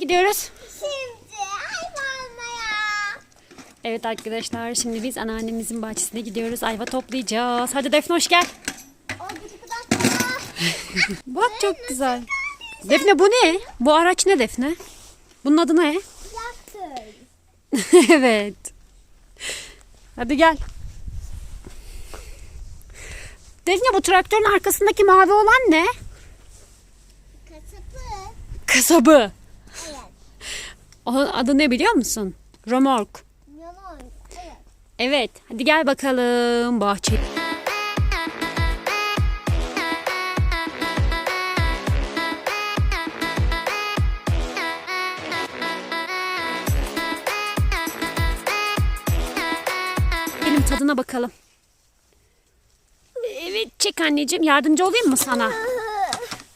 Gidiyoruz. Şimdi hayvanlara. Evet arkadaşlar şimdi biz anneannemizin bahçesine gidiyoruz. Ayva toplayacağız. Hadi Defne hoş gel. Bak çok güzel. Defne bu ne? Bu araç ne Defne? Bunun adı ne? Evet. Hadi gel. Defne bu traktörün arkasındaki mavi olan ne? Kasapı. Kasabı. Onun adı ne biliyor musun? Romork. Evet. Evet. Hadi gel bakalım bahçe. Benim tadına bakalım. Evet çek anneciğim. Yardımcı olayım mı sana?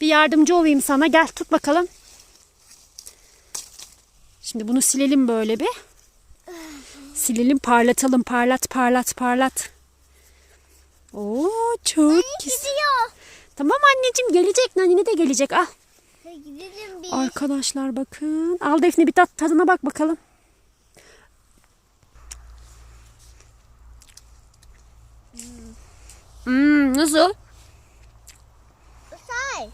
Bir yardımcı olayım sana. Gel tut bakalım. Şimdi bunu silelim böyle bir. Silelim parlatalım. Parlat parlat parlat. Oo çok güzel. Gidiyor. Tamam anneciğim gelecek. Nanine de gelecek. Al. Gidelim biz. Arkadaşlar bakın. Al Defne bir tat, tadına bak bakalım. Hmm, nasıl? Say.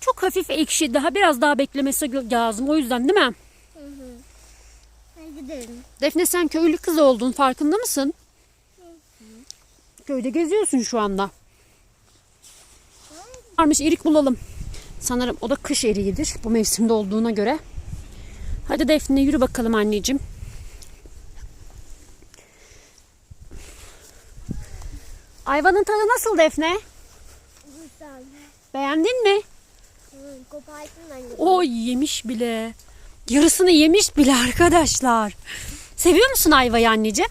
Çok hafif ekşi. Daha biraz daha beklemesi lazım. O yüzden değil mi? Gidelim. Defne sen köylü kız oldun. Farkında mısın? Köyde geziyorsun şu anda. Varmış erik bulalım. Sanırım o da kış eriğidir. Bu mevsimde olduğuna göre. Hadi Defne yürü bakalım anneciğim. Ayvanın tadı nasıl Defne? Güzel. Beğendin mi? Hı, Koparttın anne. O yemiş bile. Yarısını yemiş bile arkadaşlar. Seviyor musun ayvayı anneciğim?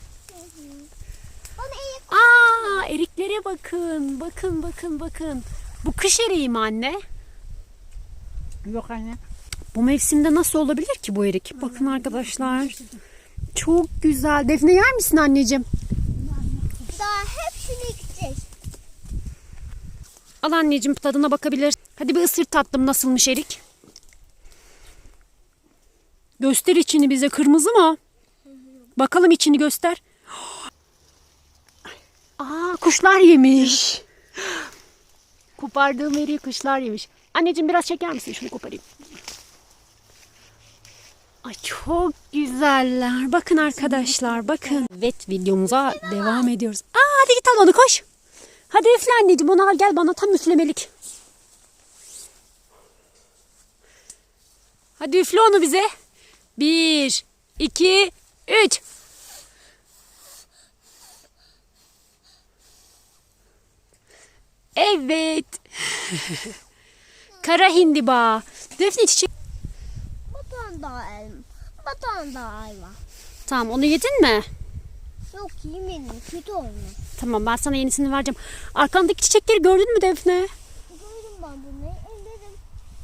Aa, eriklere bakın. Bakın bakın bakın. Bu kış eriği mi anne? Yok anne. Bu mevsimde nasıl olabilir ki bu erik? Bakın arkadaşlar. Çok güzel. Defne yer misin anneciğim? Daha hepsini gideceğiz. Al anneciğim tadına bakabilir. Hadi bir ısır tatlım nasılmış erik? Göster içini bize kırmızı mı? Bakalım içini göster. Aa kuşlar yemiş. Kopardığım eriği kuşlar yemiş. Anneciğim biraz çeker misin? Şunu koparayım. Ay çok güzeller. Bakın arkadaşlar bakın. Evet videomuza devam ediyoruz. Aa hadi git al onu koş. Hadi üfle anneciğim onu al gel bana tam üflemelik. Hadi üfle onu bize. Bir, iki, üç. Evet. Kara hindiba. Defne çiçek. Bir tane daha elma. Tane daha ayva. Tamam onu yedin mi? Yok yemedim. Kötü olmuş. Tamam ben sana yenisini vereceğim. Arkandaki çiçekleri gördün mü Defne? Gördüm ben bunu. Ellerim.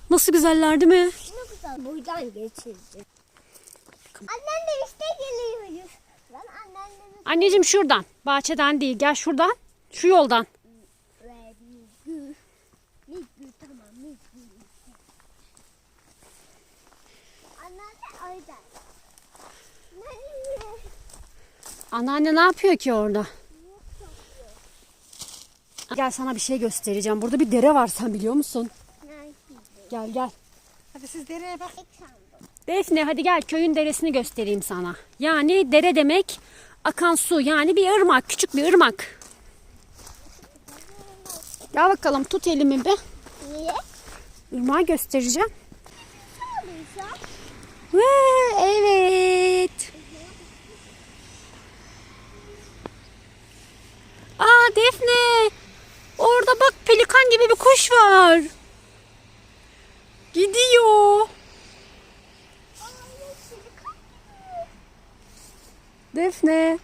Nasıl güzeller değil mi? Ne güzel. Buradan geçireceğim. Annemle işte geliyoruz. Ben annemle Anneciğim şuradan. Bahçeden değil. Gel şuradan. Şu yoldan. Anneanne ne yapıyor ki orada? Gel sana bir şey göstereceğim. Burada bir dere var sen biliyor musun? Gel gel. Hadi siz dereye bak. Defne hadi gel köyün deresini göstereyim sana. Yani dere demek akan su yani bir ırmak küçük bir ırmak. Gel bakalım tut elimi bir. Niye? Irmağı göstereceğim. Ve evet. Aa Defne. Orada bak pelikan gibi bir kuş var. Gidiyor. Defne.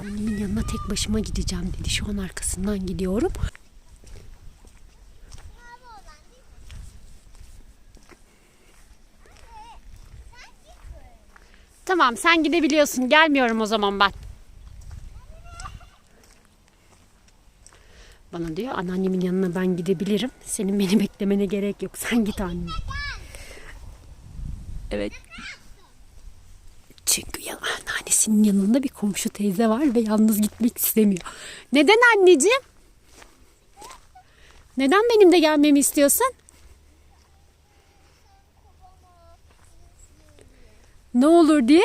Annemin yanına tek başıma gideceğim dedi. Şu an arkasından gidiyorum. Tamam sen gidebiliyorsun. Gelmiyorum o zaman ben. Bana diyor anneannemin yanına ben gidebilirim. Senin beni beklemene gerek yok. Sen git anne. Evet. Çünkü anneannesinin yanında bir komşu teyze var ve yalnız gitmek istemiyor. Neden anneciğim? Neden benim de gelmemi istiyorsun? Ne olur diye?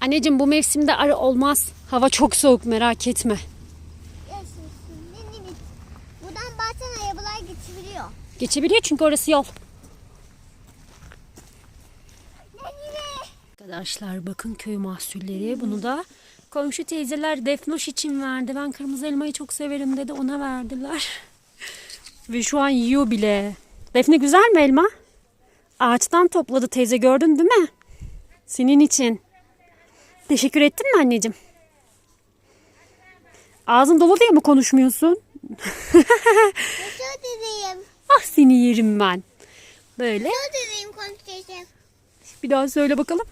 Anneciğim bu mevsimde arı olmaz. Hava çok soğuk merak etme. Buradan bazen arabalar geçebiliyor. Geçebiliyor çünkü orası yol. Arkadaşlar bakın köy mahsulleri. Bunu da komşu teyzeler Defnoş için verdi. Ben kırmızı elmayı çok severim dedi. Ona verdiler. Ve şu an yiyor bile. Defne güzel mi elma? Ağaçtan topladı teyze gördün değil mi? Senin için. Teşekkür ettin mi anneciğim? Ağzın dolu diye mi konuşmuyorsun? Özür dilerim. Ah seni yerim ben. Böyle. Özür dilerim konuşacağım. Bir daha söyle bakalım.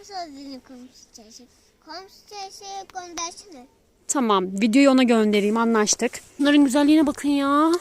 Özür dilerim konuşacağım. Konuşacağım. Konuşacağım. Tamam videoyu ona göndereyim anlaştık. Bunların güzelliğine bakın ya.